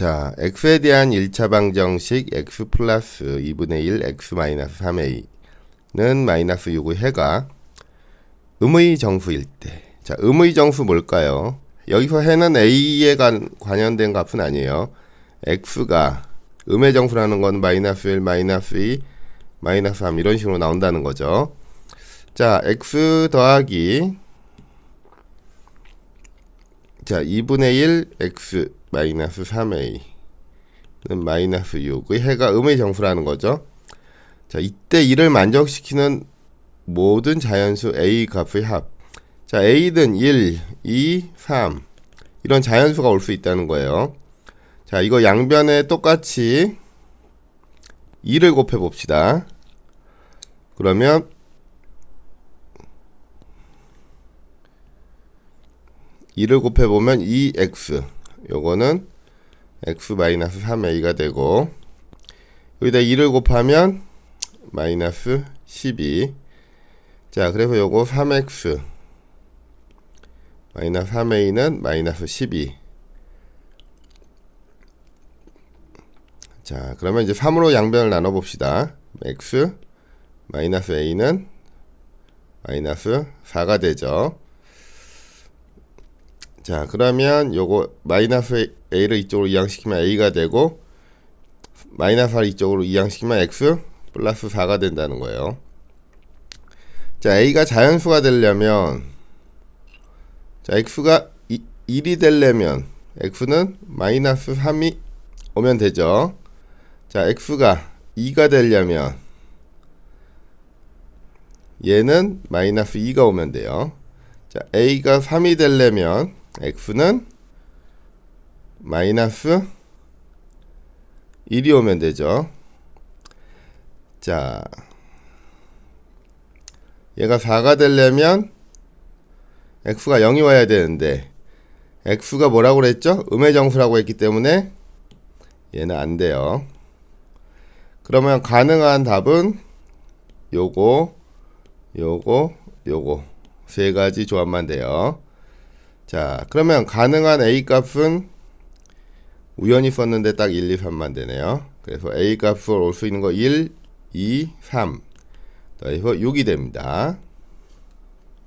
자, x에 대한 1차 방정식 x 플러스 2분의 1 x 마이너스 3a는 마이너스 6의 해가 음의 정수일 때. 자, 음의 정수 뭘까요? 여기서 해는 a에 관, 관련된 값은 아니에요. x가 음의 정수라는 건 마이너스 1, 마이너스 2, 마이너스 3 이런 식으로 나온다는 거죠. 자, x 더하기 자, 2분의 1 x 마이너스 3a는 마이너스 6의 해가 음의 정수라는 거죠. 자, 이때 이를 만족시키는 모든 자연수 a 값의 합. 자, a는 1, 2, 3 이런 자연수가 올 수 있다는 거예요. 자, 이거 양변에 똑같이 2를 곱해 봅시다. 그러면 이를 곱해 보면 2x 요거는 x 마이너스 3a가 되고 여기다 2를 곱하면 마이너스 12. 자, 그래서 요거 3x 마이너스 3a는 마이너스 12. 자, 그러면 이제 3으로 양변을 나눠 봅시다. x 마이너스 a는 마이너스 4가 되죠. 자, 그러면 요거 마이너스 a를 이쪽으로 이항시키면 a가 되고 마이너스 4를 이쪽으로 이항시키면 x 플러스 4가 된다는 거예요. 자, a가 자연수가 되려면 자, x가 2, 1이 되려면 x는 마이너스 3이 오면 되죠. 자, x가 2가 되려면 얘는 마이너스 2가 오면 돼요. 자, a가 3이 되려면 x는 마이너스 1이 오면 되죠. 자, 얘가 4가 되려면 x가 0이 와야 되는데 x가 뭐라고 그랬죠? 음의 정수라고 했기 때문에 얘는 안 돼요. 그러면 가능한 답은 요거, 요거, 요거 세 가지 조합만 돼요. 자, 그러면 가능한 a 값은 우연히 썼는데 딱 1, 2, 3만 되네요. 그래서 a 값을 올 수 있는 거 1, 2, 3. 더해서 6이 됩니다.